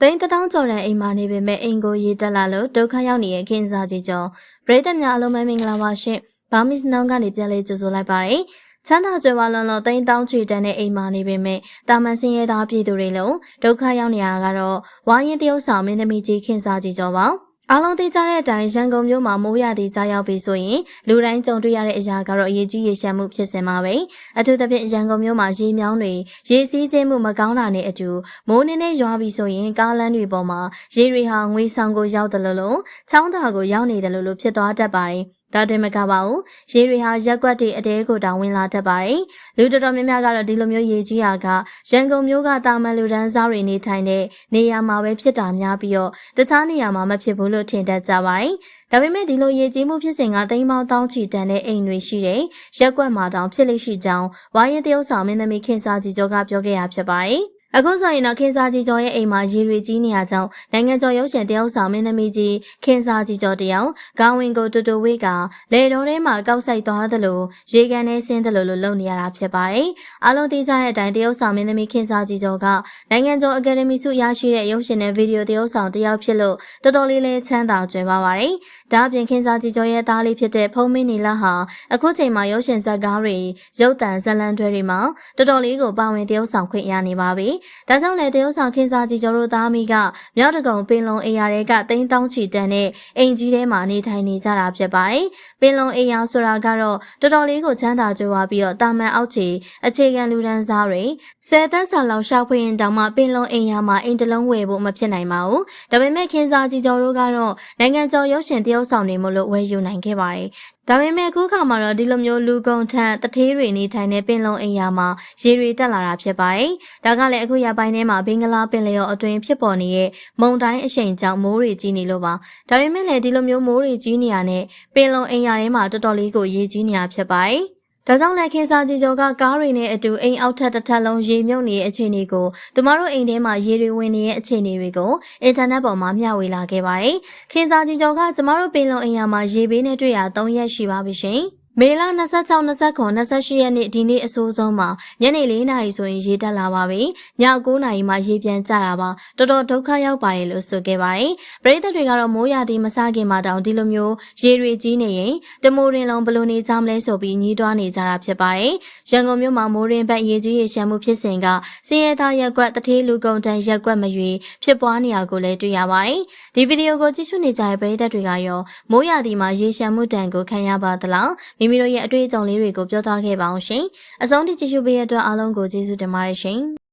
သိန်းတစ်တောင်းကျော်တဲ့အိမ်မှာနေပေမဲ့အိမ်ကိုရေတက်လာလို့ဒုက္ခရောက်နေတဲ့ခင်စားကြီးကျော်ပရိသတ်များအလုံးမမင်္ဂလာပါရှင်။ဘာမစ်နောင်ကနေပြန်လေးကြိုဆိုလိုက်ပါရယ်။ချမ်းသာကြွယ်ဝလွန်လို့သိန်းတောင်းချီတန်းတဲ့အိမ်မှာနေပေမဲ့တာမန်စင်းရဲသားပြည်သူတွေလုံးဒုက္ခရောက်နေရတာကတော့ဝိုင်းရင်တရုတ်ဆောင်မင်းသမီးကြီးခင်စားကြီးကျော်ပါ။ အားလုံးသိကြတဲ့အတိုင်းရန်ကုန်မြို့မှာမိုးရသည့်ကြားရောက်ပြီဆိုရင်လူတိုင်းကြုံတွေ့ရတဲ့အရာကတော့အရေးကြီးရေရှမ်းမှုဖြစ်စင်ပါပဲအထူးသဖြင့်ရန်ကုန်မြို့မှာရေမြောင်းတွေရေစီးဆင်းမှုမကောင်းတာနဲ့အတူမိုးနည်းနည်းရွာပြီဆိုရင်ကားလမ်းတွေပေါ်မှာရေတွေဟာငွေဆောင်ကိုရောက်တယ်လို့လို့ချောင်းသာကိုရောက်နေတယ်လို့လို့ဖြစ်သွားတတ်ပါတယ် ဒါတင်မကပါဘူးရေတွေဟာရက်ကွက်တွေအတဲကိုတောင်ဝင်လာတတ်ပါတယ်လူတော်တော်များများကတော့ဒီလိုမျိုးရေကြီးရာကရန်ကုန်မြို့ကတာမန်လူဒန်းစားတွေနေထိုင်တဲ့နေရာမှာပဲဖြစ်တာများပြီးတော့တခြားနေရာမှာမဖြစ်ဘူးလို့ထင်တတ်ကြပါတယ်ဒါပေမဲ့ဒီလိုရေကြီးမှုဖြစ်စဉ်ကသိန်းပေါင်းတောင်းချီတန်တဲ့အိမ်တွေရှိတဲ့ရက်ကွက်မှာတောင်ဖြစ်လိမ့်ရှိကြောင်းဝိုင်းရင်တရုတ်ဆောင်မင်းသမီးခင်စာကြီးကျော်ကပြောခဲ့ရဖြစ်ပါတယ် အခုဆိုရင်တော့ခင်စာကြီးကျော်ရဲ့အိမ်မှာရေတွေကြီးနေရကြောင်းနိုင်ငံကျော်ရုပ်ရှင်တယောက်ဆောင်မင်းသမီးကြီးခင်စာကြီးကျော်တယောက်ခေါင်းဝင်ကိုတူတူဝေးကလေတော်ထဲမှာကောက်ဆိုင်သွားသလိုရေကန်ထဲဆင်းသလိုလိုလုပ်နေရတာဖြစ်ပါတယ်။အားလုံးသိကြတဲ့အတိုင်းတရုတ်ဆောင်မင်းသမီးခင်စာကြီးကျော်ကနိုင်ငံကျော်အကယ်ဒမီဆုရရှိတဲ့ရုပ်ရှင်နဲ့ဗီဒီယိုတရုတ်ဆောင်တယောက်ဖြစ်လို့တော်တော်လေးလေးချမ်းသာကြွယ်ပါပါတယ်။ဒါအပြင်ခင်စာကြီးကျော်ရဲ့သားလေးဖြစ်တဲ့ဖုံးမင်းနီလာဟာအခုချိန်မှာရုပ်ရှင်ဇာတ်ကားတွေရုပ်တံဇာတ်လမ်းတွေတွေမှာတော်တော်လေးကိုပါဝင်တရုတ်ဆောင်ခွင့်ရနေပါပြီ။ဒါကြောင့်လည်းတရုတ်ဆောင်ခင်စာကြီးကျော်တို့သားမိကမြောက်တကုံပင်လုံအိမ်ယာတွေကတိန်းတောင်းချီတန်တဲ့အိမ်ကြီးထဲမှာနေထိုင်နေကြတာဖြစ်ပါတယ်။ပင်လုံအိမ်ယာဆိုတာကတော့တော်တော်လေးကိုချမ်းသာကြွယ်ဝပြီးတော့တာမန်အောက်ခြေအခြေခံလူဒန်းစားတွေဆယ်သက်စာလောက်ရှာဖွေရင်တောင်မှပင်လုံအိမ်ယာမှာအိမ်တစ်လုံးဝယ်ဖို့မဖြစ်နိုင်ပါဘူး။ဒါပေမဲ့ခင်စာကြီးကျော်တို့ကတော့နိုင်ငံကျော်ရုပ်ရှင်တရုတ်ဆောင်တွေမလို့ဝယ်ယူနိုင်ခဲ့ပါတယ်။ဒါပေမဲ့အခုခါမှာတော့ဒီလိုမျိုးလူကုန်ထန့်တထေးတွေနေထိုင်တဲ့ပင်လုံအိမ်ယာမှာရေတွေတက်လာတာဖြစ်ပါတယ်။ဒါကလည်းအခုရပိုင်းထဲမှာဘင်္ဂလားပင်လယ်ော်အတွင်းဖြစ်ပေါ်နေတဲ့မုန်တိုင်းအရှိန်ကြောင့်မိုးတွေကြီးနေလို့ပါ။ဒါပေမဲ့လည်းဒီလိုမျိုးမိုးတွေကြီးနေရတဲ့ပင်လုံအိမ်ယာထဲမှာတော်တော်လေးကိုရေကြီးနေတာဖြစ်ပါတယ်။ ဒါကြောင့်လည်းခင်စာကြီးကျော်ကကားတွေနဲ့အတူအိမ်အောက်ထပ်တစ်ထပ်လုံးရေမြုပ်နေတဲ့အခြေအနေကိုသူမတို့အိမ်ထဲမှာရေတွေဝင်နေတဲ့အခြေအနေတွေကိုအင်တာနက်ပေါ်မှာမျှဝေလာခဲ့ပါတယ်။ခင်စာကြီးကျော်ကကျမတို့ပင်လုံအိမ်ယာမှာရေဘေးနဲ့တွေ့ရ3ရက်ရှိပါပြီရှင်။ မေလ26 29 28ရက်နေ့ဒီနေ့အစိုးဆုံးမှာညနေ4နာရီဆိုရင်ရေတက်လာပါပြီ။ည9နာရီမှရေပြန်ကျတာပါ။တော်တော်ဒုက္ခရောက်ပါတယ်လို့ဆိုခဲ့ပါတယ်။ပရိသတ်တွေကတော့မိုးရာသီမစခင်မှာတောင်ဒီလိုမျိုးရေတွေကြီးနေရင်တမိုးရင်လုံးဘလို့နေကြမလဲဆိုပြီးညှိတွားနေကြတာဖြစ်ပါတယ်။ရန်ကုန်မြို့မှာမိုးရင်ဘက်ရေကြီးရေရှမ်းမှုဖြစ်စဉ်ကစင်းရဲသားရက်ကွက်တထေးလူကုန်တန်းရက်ကွက်မရွေဖြစ်ပွားနေရကိုလည်းတွေ့ရပါတယ်။ဒီဗီဒီယိုကိုကြည့်ရှုနေကြတဲ့ပရိသတ်တွေကရောမိုးရာသီမှာရေရှမ်းမှုတန်ကိုခံရပါသလား။မိမိတို့ရဲ့အတွေ့အကြုံလေးတွေကိုပြောသားခဲ့ပါအောင်ရှင်။အဆုံးထိကြည့်ရှုပေးရတဲ့အတွက်အားလုံးကိုကျေးဇူးတင်ပါတယ်ရှင်။